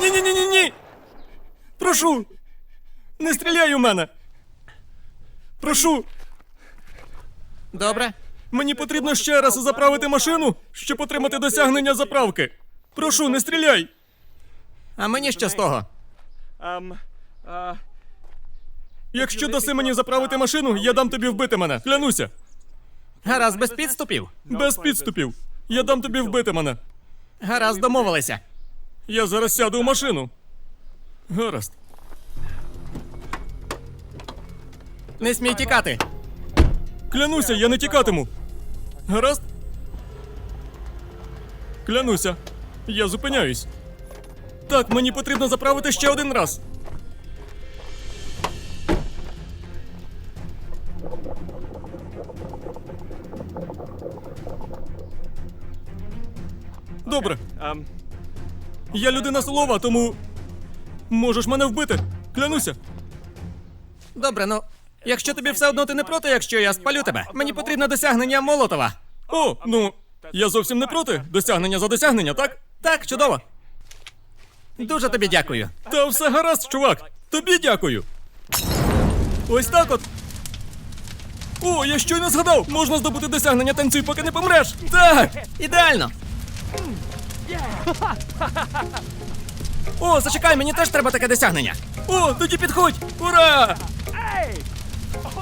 Ні, ні, ні, ні, ні. Прошу. Не стріляй у мене. Прошу. Добре. Мені потрібно ще раз заправити машину, щоб отримати досягнення заправки. Прошу, не стріляй. А мені що з того? Якщо даси мені заправити машину, я дам тобі вбити мене. Клянуся. Гаразд без підступів. Без підступів. Я дам тобі вбити мене. Гаразд домовилися. Я зараз сяду у машину. Гаразд. Не смій тікати. Клянуся, я не тікатиму. Гаразд? Клянуся. Я зупиняюсь. Так, мені потрібно заправити ще один раз. Добре. Я людина слова, тому можеш мене вбити. Клянуся. Добре, ну. Якщо тобі все одно ти не проти, якщо я спалю тебе, мені потрібно досягнення Молотова. О, ну, я зовсім не проти. Досягнення за досягнення, так? Так, чудово. Дуже тобі дякую. Та все гаразд, чувак. Тобі дякую. Ось так от. О, я щойно згадав! Можна здобути досягнення танцюй, поки не помреш. Так! Ідеально! О, зачекай, мені теж треба таке досягнення. О, тоді підходь! Ура!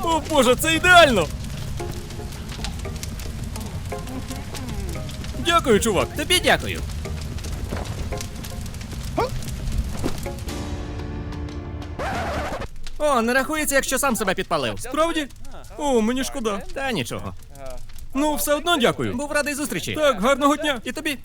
О боже, це ідеально! Дякую, чувак. Тобі дякую. О, не рахується, якщо сам себе підпалив. Справді? О, мені шкода. Та нічого. Ну, все одно дякую. Був радий зустрічі. Так, гарного дня. І тобі.